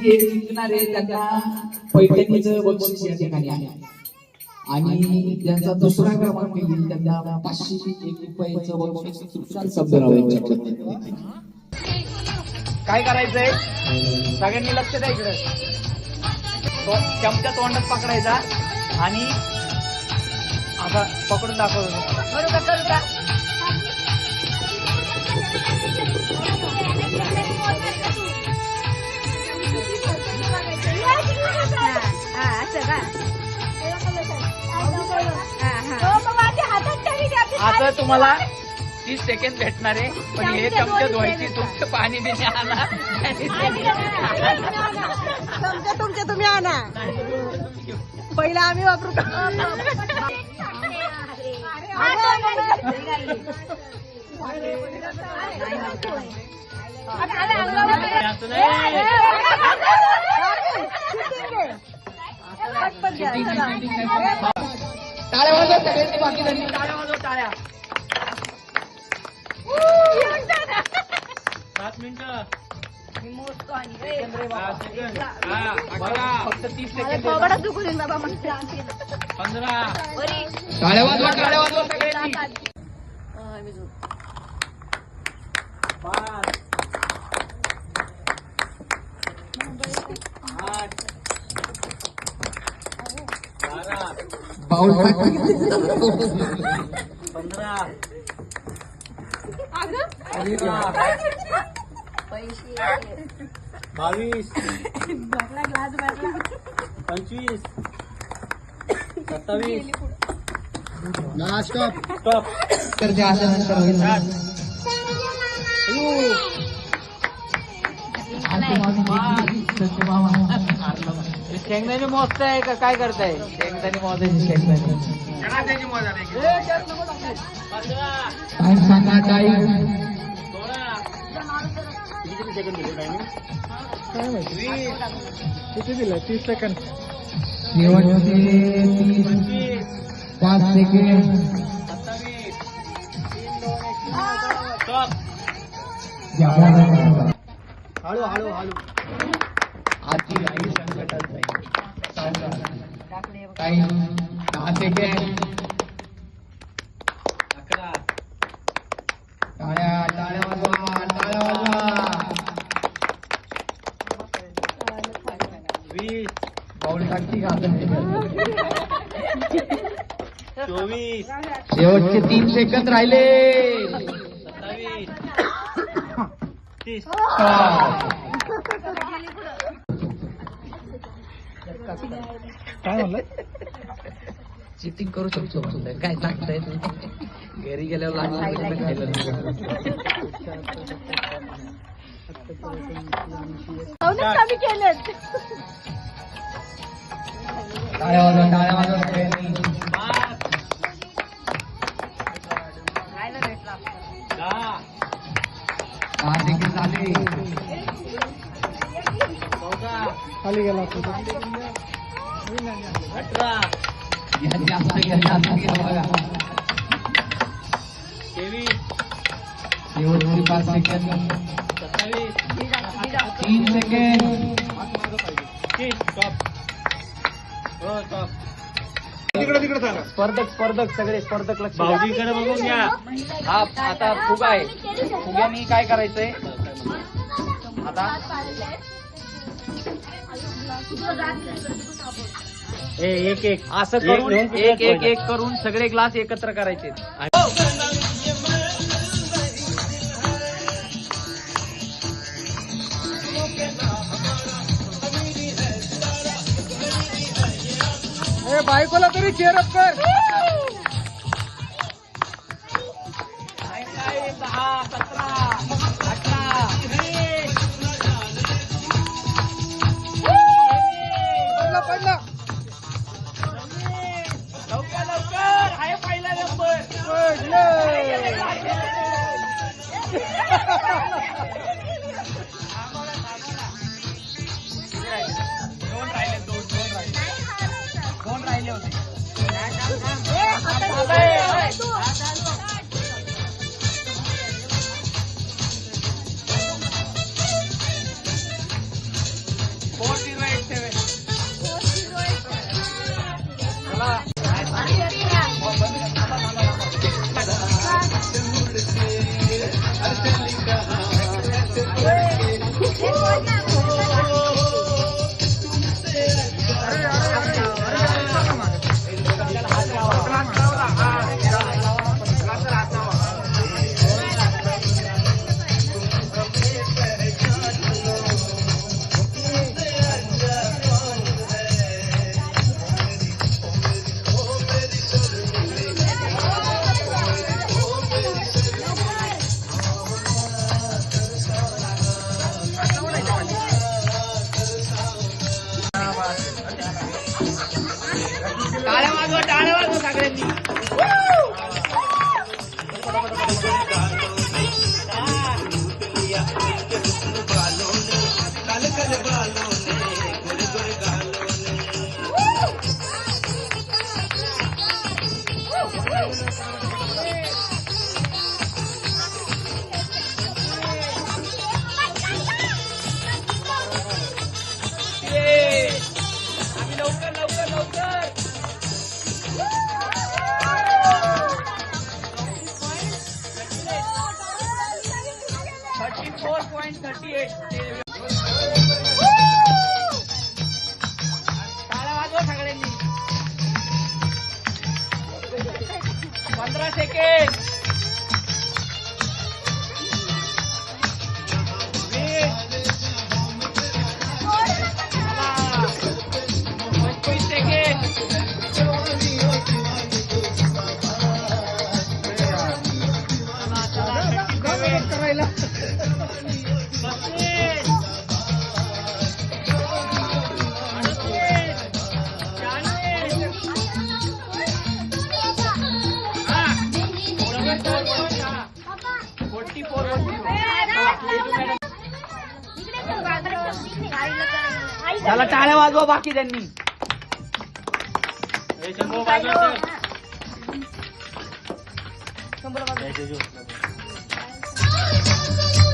जिंकणारे त्यांना पैठणीचं बक्षीस या ठिकाणी आहे आणि त्यांचा दुसरा क्रमांक येईल त्यांना पाचशे एक रुपयाचं बक्षीस सुशांत शब्दराव काय करायचंय? सगळ्यांनी लक्ष द्या इकडे. चमच्या तोंडात पकडायचा आणि आता पकडून दाखवतो. बरोबर. आता तुम्हाला तीस सेकंड भेटणार आहे पण हे चमचे धुवायची तुमचं पाणी बिणी आणा तुमच्या तुम्ही आणा पहिला आम्ही वापरू टाळ्या वाजवा सगळ्यांनी बाकी झाली टाळ्या वाजव टाळ्या. सात मिनिटं. फक्त तीस सेकंड पंधरा. टाळ्या वाजवा टाळ्या वाजवा सगळ्यांनी पाच आठ बारा सोळा, बावीस. पंचवीस. सत्तावीस. स्टॉप तर ते आल्यानंतर होईल ना. शेंगदाणे मोजताय का काय करताय? शेंगदाणे मोजायची शेंगदाणे. टाइम सांगा टाइम शेवटचे तीस पाच सेकंड हळू हळू हळू. टाइम दहा सेकंड अकरा. टाळ्या टाळ्या वाजवा टाळ्या वाजवा. वीस. बाऊल टाकती का? चोवीस. शेवटचे तीन सेकंद राहिले. सत्तावीस. तीस. काय म्हणलं चिटिंग करू शकतो काय सांगता येत नाही. घरी गेल्यावर लागलं खायला वाजवा टाळ्या वाजवा? सगळ्यांनी. चौदा खाली गेला शेवटचे पाच सेकंद सत्तावीस तीन सेकंड तीस स्टॉप हो स्टॉप स्पर्धक स्पर्धक सगळे स्पर्धक लक्ष भाऊजीकडे बघून घ्या. हा आता फुगा आहे. फुग्यानी काय करायचंय? आता. एक एक. असं करून एक एक एक करून सगळे ग्लास एकत्र करायचे. बायकोला तरी चेअरअप कर. वाजवा बाकी त्यांनी. सांगा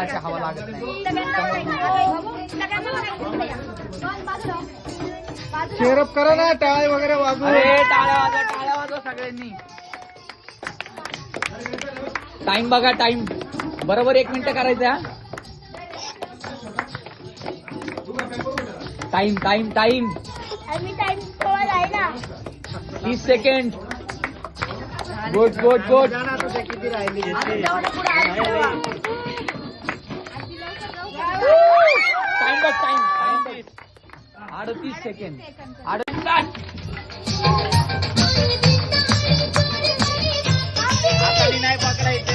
अशी हवा लागत नाही. शेरअप करा ना टाळे वगैरे वाजू अरे टाळ्या वाजवा टाळ्या वाजवा सगळ्यांनी. टाइम बघा टाइम बरोबर एक मिनिट करायचं टाइम टाइम टाइम तीस सेकंड गुड गुड गुड किती राहिली टाइम बघ टाइम टाइम अडतीस सेकंड अडतीस नाही पकडायचे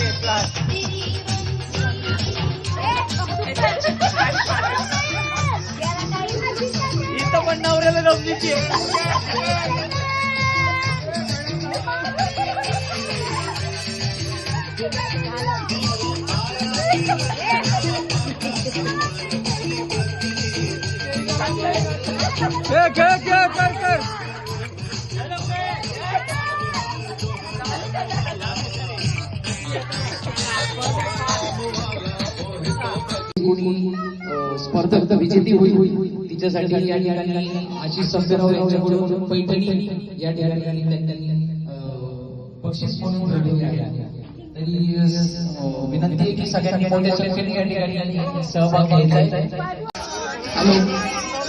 इथं पण नवऱ्याला गमतीची कर कर कोणी अ, स्पर्धक विजेती होईल. तिच्यासाठी या ठिकाणी आशिष संपेराव यांच्याकडून पैठणी या ठिकाणी त्यांनी बक्षीस म्हणून ठेवलेली आहे तरी विनंती आहे की सगळ्यांनी मोठ्या संख्येने या ठिकाणी सहभाग घ्यायचा आहे हॅलो.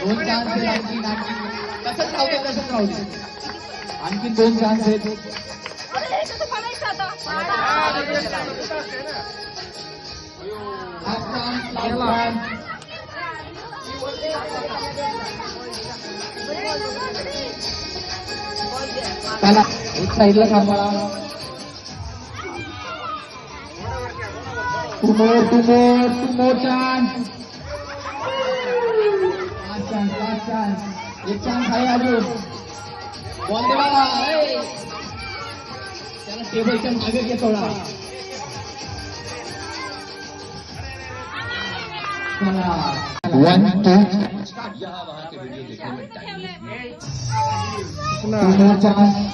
दोन चान्स आहेत आणखी आणखी तसंच राहू दे तसंच राहू दे आणखी दोन चान्स आहेत चला एक साईडला last chance. चला एक साईडला थांबा two more two more two more chance last chance last chance एक चान्स आहे अजून बॉल दे बाबा ए. त्याला टेबलच्या मागे घे थोडा वन टू चान्स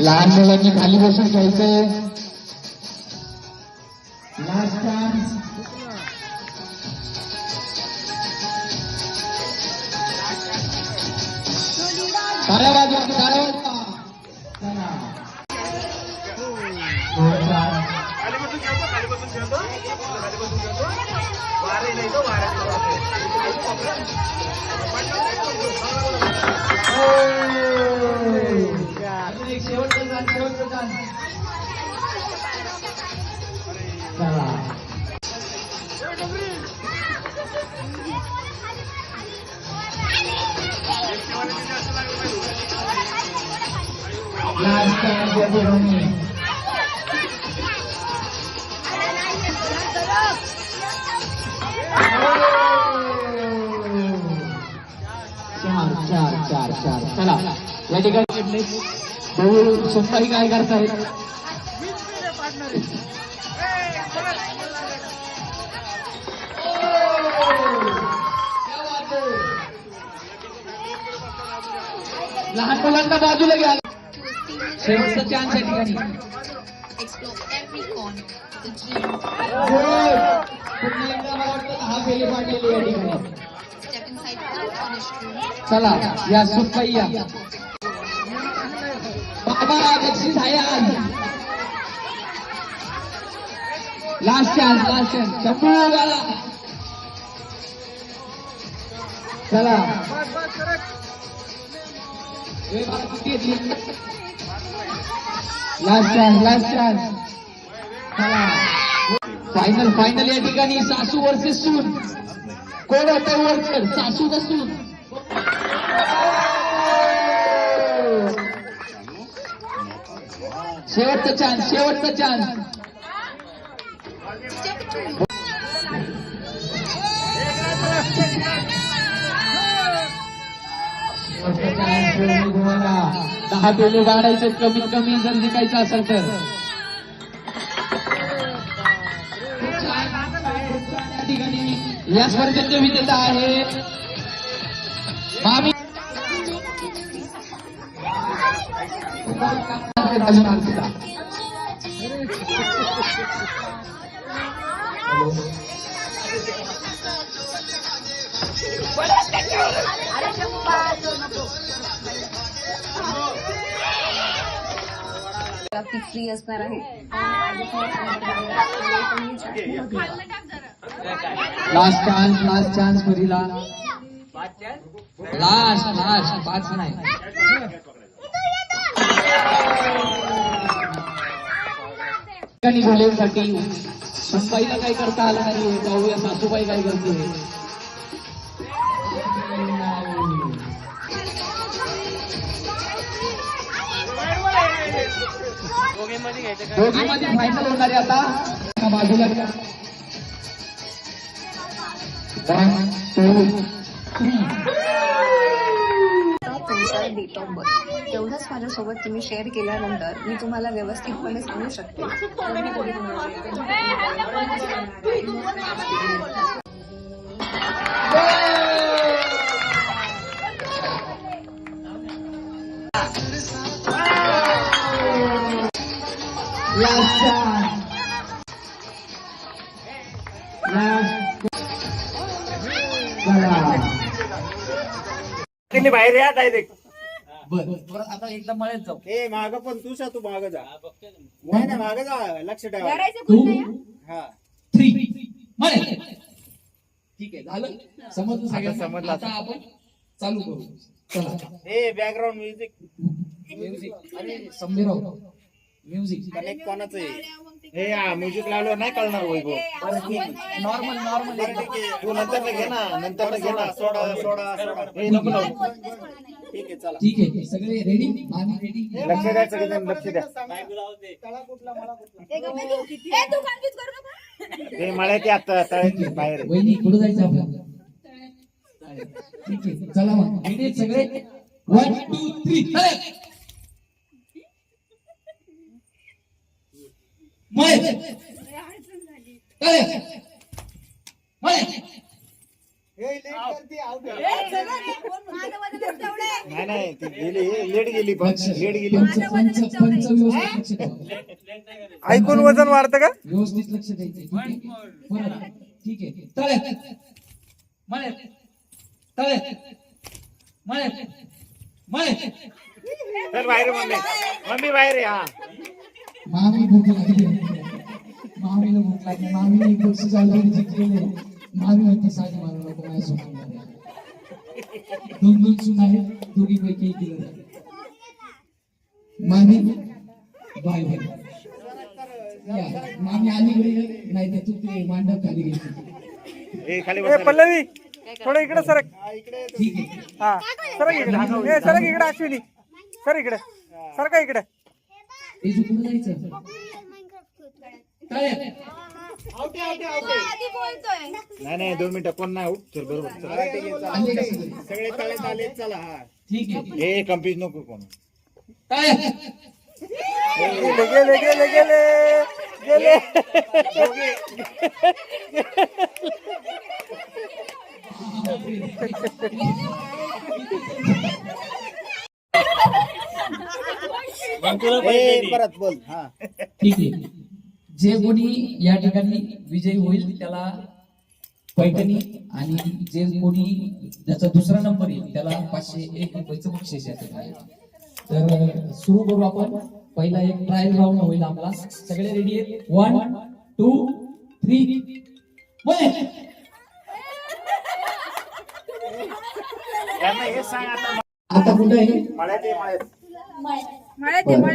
लहान मुलांनी खाली बसून घ्यायचंय लास्ट चान्स टाळ्या वाजवा टाळ्या वाजवा चार चार चार चार चला या ठिकाणी सोमवारी काय करतायत लहान मुलांना बाजूला घ्या. शेवटचा चान्स या ठिकाणी explore every corner, the dream, पुन्हा एकदा मला वाटतं दहा फेले पाडलेले या ठिकाणी step inside unfurnished rooms, चला या सुनबाई या बाबा बक्षीस आहे आज last chance last chance Shambhu गाला चला last chance last chance final final या ठिकाणी सासू वर्सेस सून. कोण होतं वरचढ? सासू का सून? शेवटचा चान्स शेवटचा चान्स step into room, दहा पेले वाढायचे कमीत कमी जर जिंकायचं असेल तर. या या स्पर्धेचे विजेता आहे मामी फ्री असणार आहे लास्ट चान्स लास्ट चान्स परीला लास्ट लास्ट पाच नाही ठिकाणी बोलण्यासाठी सुनबाईला काय करता आलं नाही जाऊया सासूबाई काय करते दोघीमध्ये फायनल होणार आहे आता. बाजूला. तेवढंच माझ्यासोबत तुम्ही शेअर केल्यानंतर मी तुम्हाला व्यवस्थितपणे सांगू शकते. बाहेर या डायरेक्ट बरं आता एकदा मळ्यात जाऊ. ए माग पण तू तू माग जा. नाही नाही माग जा लक्ष ठेवा. टू हा. थ्री ठीक आहे झालं? समजलं सगळ्यांना? समजलं. आता. आपण चालू करू. चला. ए बॅकग्राऊंड म्युझिक म्युझिक अरे संभीराव. म्युझिक कनेक्ट कोणाचं आहे हे हा म्युझिक लावलं नाही कळणार वैभव नॉर्मल नॉर्मल तू नंतर घे ना नंतर घे ना. सोडा सोडा हे नको नको. ठीक आहे चला. ठीक आहे सगळे रेडी आम्ही रेडी लक्ष द्या सगळेजण लक्ष द्या. हे मळ्यात या त- तळ्यात बाहेर. वहिनी पुढे जायचं आपल्याला ठीक आहे चला मग. सगळे? वन टू थ्री मळे मळे नाही नाही ती गेली लेट गेली लेट ऐकून वजन वाढतं का? व्यवस्थित लक्ष द्यायचं ठीक आहे. बरं. ठीक आहे. तळे. मळे तळे. मळे मळे चल बाहेर मम्मी. मम्मी बाहेर आहे हा. मामी भूक लागली. मामीला भूक लागली मामीने एक बक्षीस ऑलरेडी जिंकलेले. मामी म्हणते साडी मारू नको माझ्या सोबत दोन दोन सून आहेत दोघी पैकी एक दिलं मामी बाय बाय. मामी अलीकडे. नाही तर तू ते मांडव खाली गेली हे खाली बसा. पल्लवी थोडं इकडे सरक. ठीक आहे. हा सरक इकडे. सरक इकडे अश्विनी. सर इकडे. सरका इकडे. जायचं? नाही नाही दोन मिनिटं कोण नाही उठ चल बरोबर चल. आले का सगळे? सगळे तळ्यात आले चला हा. ठीक आहे. हे कंप्लीट नको कोण. काय? गेले गेले गेले गेले. गेले परत बोल हा. ठीक आहे. जे कोणी या ठिकाणी विजयी होईल त्याला पैठणी आणि जे कोणी ज्याचा दुसरा नंबर येईल त्याला पाचशे एक रुपयाचं बक्षीस ठिकाणी. तर सुरू करू आपण. पहिला एक ट्रायल राऊंड होईल आपला. सगळे रेडी आहेत? वन टू थ्री हे आता. कुठे आहे?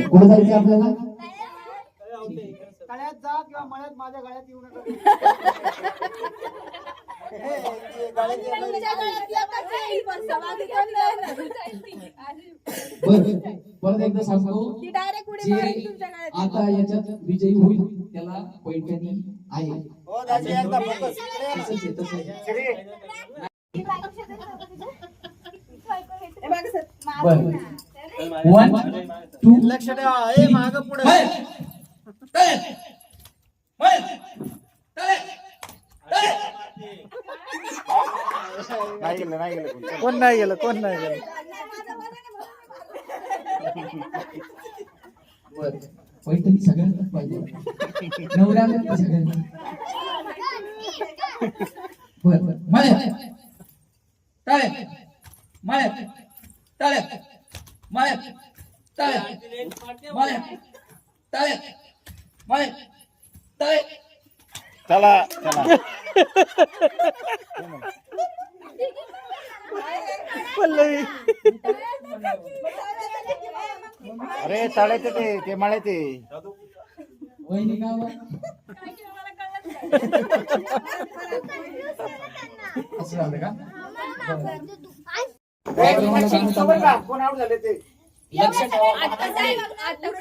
कुठे जायचं आपल्याला? गळ्यात जा किंवा मळ्यात माझ्या गळ्यात येऊ नका. बरं परत एकदा सांगतो. जे आता याच्यात विजयी होईल त्याला पैठणी आहे. हो दाजी एकदा focus. इकडे ये ना. तसंच आहे, तसंच आहे. श्री, हे बघ सर, बरं. वन टू लक्ष ठेवा ए माग पुढे. नाही गेलं नाही गेलं कोण. कोण नाही गेलं कोण नाही गेलं बर पैठणी सगळ्यांनाच पाहिजे नवऱ्याला सगळ्यांना बर मळे टाळे मळे टाळे मळे टाळे मळे टाळे मळे टाळे चला चला पल्लवी अरे चालायचं ते ते असं झालं का सांगता कोण आउट झाले ते? लक्षात ठेवा. चल